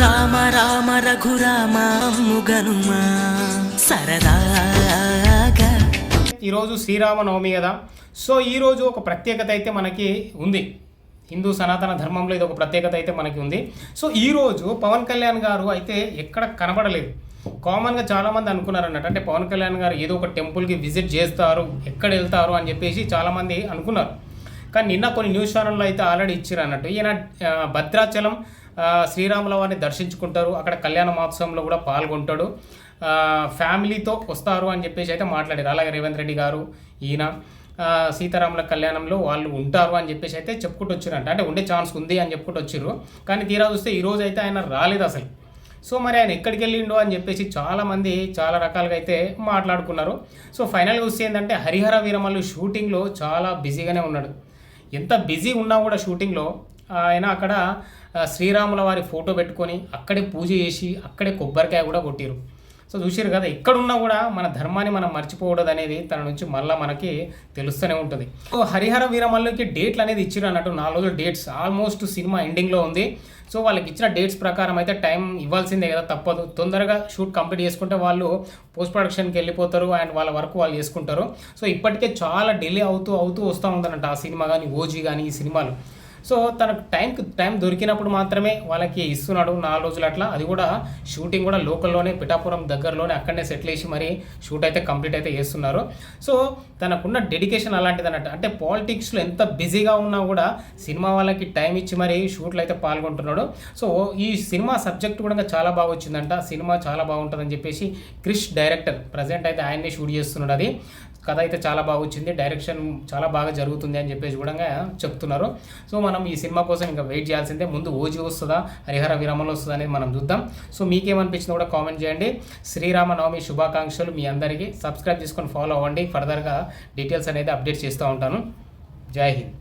రామ రామ రఘురామ ముగనుమా సరదాగా. ఈరోజు శ్రీరామనవమి కదా. సో ఈరోజు ఒక ప్రత్యేకత అయితే మనకి ఉంది. హిందూ సనాతన ధర్మంలో ఇది ఒక ప్రత్యేకత అయితే మనకి ఉంది. సో ఈరోజు పవన్ కళ్యాణ్ గారు అయితే ఎక్కడ కనబడలేదు. కామన్గా చాలామంది అనుకున్నారు అన్నట్టు అంటే పవన్ కళ్యాణ్ గారు ఏదో ఒక టెంపుల్కి విజిట్ చేస్తారు ఎక్కడ వెళ్తారు అని చెప్పేసి చాలామంది అనుకున్నారు. కానీ నిన్న కొన్ని న్యూస్ ఛానల్లో అయితే ఆల్రెడీ ఇచ్చారు అన్నట్టు ఈయన భద్రాచలం శ్రీరాముల వారిని దర్శించుకుంటారు. అక్కడ కళ్యాణ మహోత్సవంలో కూడా పాల్గొంటాడు. ఫ్యామిలీతో వస్తారు అని చెప్పేసి అయితే మాట్లాడారు. అలాగే రేవంత్ రెడ్డి గారు ఈయన సీతారాముల కళ్యాణంలో వాళ్ళు ఉంటారు అని చెప్పేసి అయితే చెప్పుకుంటూ వచ్చారంట. అంటే ఉండే ఛాన్స్ ఉంది అని చెప్పుకుంటూ వచ్చారు కానీ తీరా చూస్తే ఈరోజు అయితే ఆయన రాలేదు అసలు. సో మరి ఆయన ఎక్కడికి వెళ్ళిండో అని చెప్పేసి చాలామంది చాలా రకాలుగా అయితే మాట్లాడుకున్నారు. సో ఫైనల్గా వస్తే ఏంటంటే హరిహర వీరమల్లు షూటింగ్లో చాలా బిజీగానే ఉన్నాడు. ఎంత బిజీ ఉన్నా కూడా షూటింగ్లో ఆయన అక్కడ శ్రీరాముల వారి ఫోటో పెట్టుకొని అక్కడే పూజ చేసి అక్కడే కొబ్బరికాయ కూడా కొట్టిరు. సో చూసారు కదా ఎక్కడున్నా కూడా మన ధర్మాన్ని మనం మర్చిపోకూడదు అనేది తన నుంచి మళ్ళీ మనకి తెలుస్తూనే ఉంటుంది. సో హరిహర వీరమల్లుకి డేట్లు అనేది ఇచ్చారు అన్నట్టు నాలుగు రోజులు డేట్స్ ఆల్మోస్ట్ సినిమా ఎండింగ్లో ఉంది. సో వాళ్ళకి ఇచ్చిన డేట్స్ ప్రకారం అయితే టైం ఇవ్వాల్సిందే కదా తప్పదు. తొందరగా షూట్ కంప్లీట్ చేసుకుంటే వాళ్ళు పోస్ట్ ప్రొడక్షన్కి వెళ్ళిపోతారు అండ్ వాళ్ళ వర్క్ వాళ్ళు చేసుకుంటారు. సో ఇప్పటికే చాలా డిలే అవుతూ అవుతూ వస్తూ ఉందన్నట్టు ఆ సినిమా కానీ ఓజీ కానీ ఈ సినిమాలు. సో తనకు టైంకి టైం దొరికినప్పుడు మాత్రమే వాళ్ళకి ఇస్తున్నాడు. నాలుగు రోజులు అట్లా. అది కూడా షూటింగ్ కూడా లోకల్లోనే పిఠాపురం దగ్గరలోనే అక్కడనే సెటిల్ చేసి మరి షూట్ అయితే కంప్లీట్ అయితే చేస్తున్నారు. సో తనకున్న డెడికేషన్ అలాంటిది అన్నట్టు. అంటే పాలిటిక్స్లో ఎంత బిజీగా ఉన్నా కూడా సినిమా వాళ్ళకి టైం ఇచ్చి మరి షూట్లు అయితే పాల్గొంటున్నాడు. సో ఈ సినిమా సబ్జెక్ట్ కూడా చాలా బాగా వచ్చిందంట. సినిమా చాలా బాగుంటుందని చెప్పేసి క్రిష్ డైరెక్టర్ ప్రజెంట్ అయితే ఆయన్నే షూట్ చేస్తున్నాడు అది. కథ అయితే చాలా బాగా వచ్చింది డైరెక్షన్ చాలా బాగా జరుగుతుంది అని చెప్పేసి కూడా చెప్తున్నారు. సో మనం ఈ సినిమా కోసం ఇంకా వెయిట్ చేయాల్సిందే. ముందు ఓజీ వస్తుందా హరిహర విరమణ వస్తుందా అనేది మనం చూద్దాం. సో మీకేమనిపించిందో కూడా కామెంట్ చేయండి. శ్రీరామ నవమి శుభాకాంక్షలు మీ అందరికీ. సబ్స్క్రైబ్ చేసుకొని ఫాలో అవ్వండి. ఫర్దర్గా డీటెయిల్స్ అనేది అప్డేట్ చేస్తూ ఉంటాను. జై హింద్.